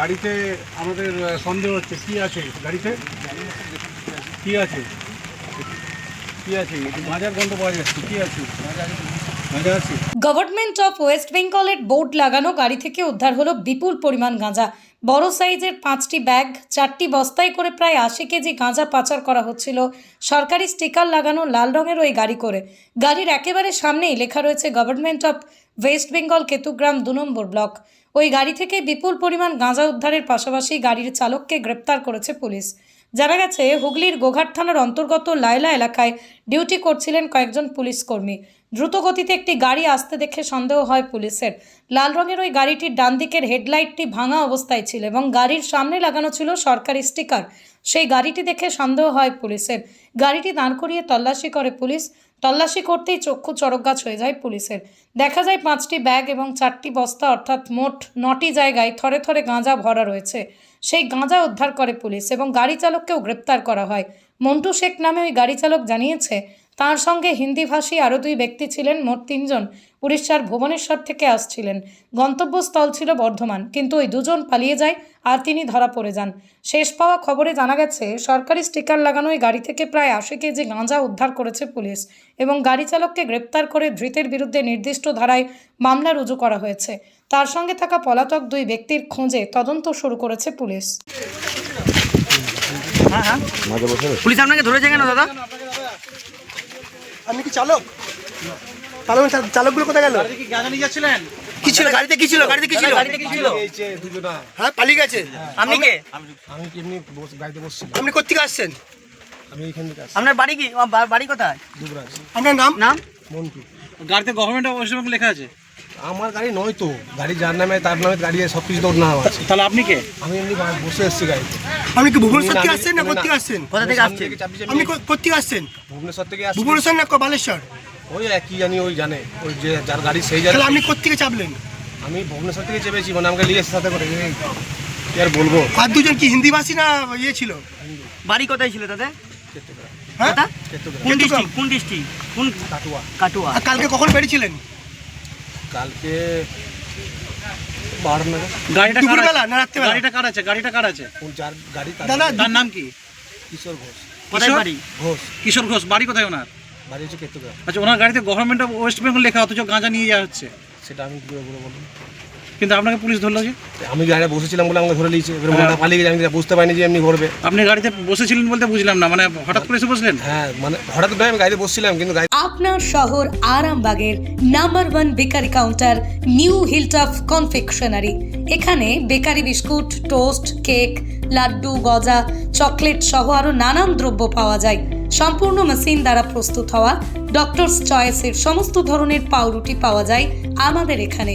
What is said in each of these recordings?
গাড়িতে আমাদের সন্দেহ হচ্ছে, কি আছে গাড়িতে? কি আছে? কি আছে? মাজার গন্ধ পাওয়া যাচ্ছে, কি আছে? গভর্নমেন্ট অফ ওয়েস্ট বেঙ্গলের বোর্ড লাগানো গাড়ি থেকে উদ্ধার হলো বিপুল পরিমাণ গাঁজা। বড় সাইজের পাঁচটি ব্যাগ, চারটি বস্তায় করে প্রায় আশি কেজি গাঁজা পাচার করা হচ্ছিল। সরকারি স্টিকার লাগানো লাল রঙের ওই গাড়ি করে। গাড়ির একেবারে সামনেই লেখা রয়েছে government of West Bengal Ketugram দু নম্বর ব্লক। ওই গাড়ি থেকে বিপুল পরিমাণ গাঁজা উদ্ধারের পাশাপাশি গাড়ির চালককে গ্রেপ্তার করেছে পুলিশ। জানা গেছে, হুগলির গোঘাট থানার অন্তর্গত লায়লা এলাকায় ডিউটি করছিলেন কয়েকজন পুলিশ কর্মী। দ্রুত গতিতে একটি গাড়ি আসতে দেখে সন্দেহ হয় পুলিশের। লাল রঙের ওই গাড়িটির ডান দিকের হেডলাইটটি ভাঙা অবস্থায় ছিল এবং গাড়ির সামনে লাগানো ছিল সরকারি স্টিকার। সেই গাড়িটি দেখে সন্দেহ হয় পুলিশের। গাড়িটি দাঁড় করিয়ে তল্লাশি করে পুলিশ। তল্লাশি করতেই চক্ষু চড়কগাছ হয়ে যায় পুলিশের। দেখা যায় পাঁচটি ব্যাগ এবং চারটি বস্তা, অর্থাৎ মোট নটি জায়গায় থরে থরে গাঁজা ভরা রয়েছে। সেই গাঁজা উদ্ধার করে পুলিশ এবং গাড়ি চালককেও গ্রেপ্তার করা হয়। মন্টু শেখ নামে ওই গাড়ি চালক জানিয়েছে তার সঙ্গে হিন্দিভাষী আরও দুই ব্যক্তি ছিলেন মোট তিনজন। উড়িষ্যার ভুবনেশ্বর থেকে আসছিলেন। গন্তব্যস্থল ছিল বর্ধমান কিন্তু ওই দুজন পালিয়ে যায় আর তিনি ধরা পড়ে যান। শেষ পাওয়া খবরে জানা গেছে সরকারি স্টিকার লাগানো ওই গাড়ি থেকে প্রায় আশি কেজি গাঁজা উদ্ধার করেছে পুলিশ এবং গাড়ি চালককে গ্রেপ্তার করে ধৃতের বিরুদ্ধে নির্দিষ্ট ধারায় মামলা রুজু করা হয়েছে। তার সঙ্গে থাকা পলাতক দুই ব্যক্তির খোঁজে তদন্ত শুরু করেছে পুলিশ। পুলিশ আপনাকে ধরেছে কেন দাদা? আপনি কি চালক? চালক চালকগুলো কোথায় গেল? কি গাঁজা নিয়ে যাচ্ছিলেন? কি ছিল? গাড়িতে কি ছিল? গাড়িতে কি ছিল? গাড়িতে কি ছিল? হ্যাঁ পালিয়ে গেছে। আপনি কে? আমি এমনি গাড়িতে বসছিলাম। আপনি কোথেকে আসছেন? আমি এখান থেকে আসছি। আপনার বাড়ি কি? বাড়ি কোথায়? দুবরাজ। আপনার নাম? নাম? মন্টু। গাড়িতে গভর্নমেন্ট অফ ওয়েস্ট লেখা আছে? আমার গাড়ি নয় তো। গাড়ি যার নামে তার নামে গাড়ি সব কিছু তোর নাম আছে। তাহলে আপনি কে? আমি এমনি বসে এসেছি গাড়িতে। আপনি কি ভুবনেশ্বর থেকে আসছেন না আসছেন? কোথা থেকে আসছেন? থেকে আপনি চাপিয়ে- কোথেকে আসছেন? ভুবনেশ্বর থেকে আসছি। ভুবনেশ্বর না বালেশ্বর ওই একই জানি ওই জানে। ওই যে যার গাড়ি সেই জানে। তাহলে আপনি কোথেকে চাপলেন? আমি ভুবনেশ্বর থেকে চেপেছি মানে আমাকে নিয়ে এসে সাথে করে। কি আর বলব? আর দুজন কি হিন্দিভাষী না ইয়ে ছিল? বাড়ি কোথায় ছিল দাদা হ্যাঁ? কোন ডিস্ট্রিক্ট কোন ডিস্ট্রিক্ট কোন কাটুয়া। কাটুয়া। কালকে কখন বেরিয়েছিলেন? কালকে গাড়িটা কার আছে? না রাত্রেবেলা? গাড়িটা কার আছে? গাড়িটা কার আছে? যার গাড়ি দাদা তার নাম কি? কিশোর ঘোষ। কোথায় কিশোর? বাড়ি? ঘোষ। কিশোর ঘোষ বাড়ি কোথায় ওনার? বাড়ি হচ্ছে কেতুগ্রাম আচ্ছা ওনার গাড়িতে গভর্নমেন্ট অফ ওয়েস্ট বেঙ্গল লেখা অথচ গাঁজা নিয়ে যাওয়া হচ্ছে। সেটা আমি কি করে বলব বলুন। কিন্তু আপনাকে পুলিশ ধরলো যে? আমি গাড়িতে বসেছিলাম বলে আমাকে ধরে নিয়েছে। এবার মনটা পালিয়ে গেছে আমি বুঝতে পারিনি যে এমনি করবে। আপনি গাড়িতে বসেছিলেন বলতে বুঝলাম না মানে হঠাৎ করে এসে বসলেন? হ্যাঁ মানে হঠাৎ নয় আমি গাড়িতে বসছিলাম কিন্তু আপনার শহর আরামবাগের number one bakery counter new Hilltop confectionery. এখানে bakery biscuit toast cake laddu গজা চকলেট সহ আরও নানান দ্রব্য পাওয়া যায়। সম্পূর্ণ মেশিন দ্বারা প্রস্তুত হওয়া ডক্টরস চয়েসের সমস্ত ধরনের পাউরুটি পাওয়া যায় আমাদের এখানে।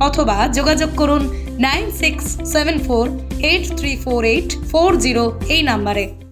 অথবা যোগাযোগ করুন nine six seven four eight three four eight four zero এই নাম্বারে।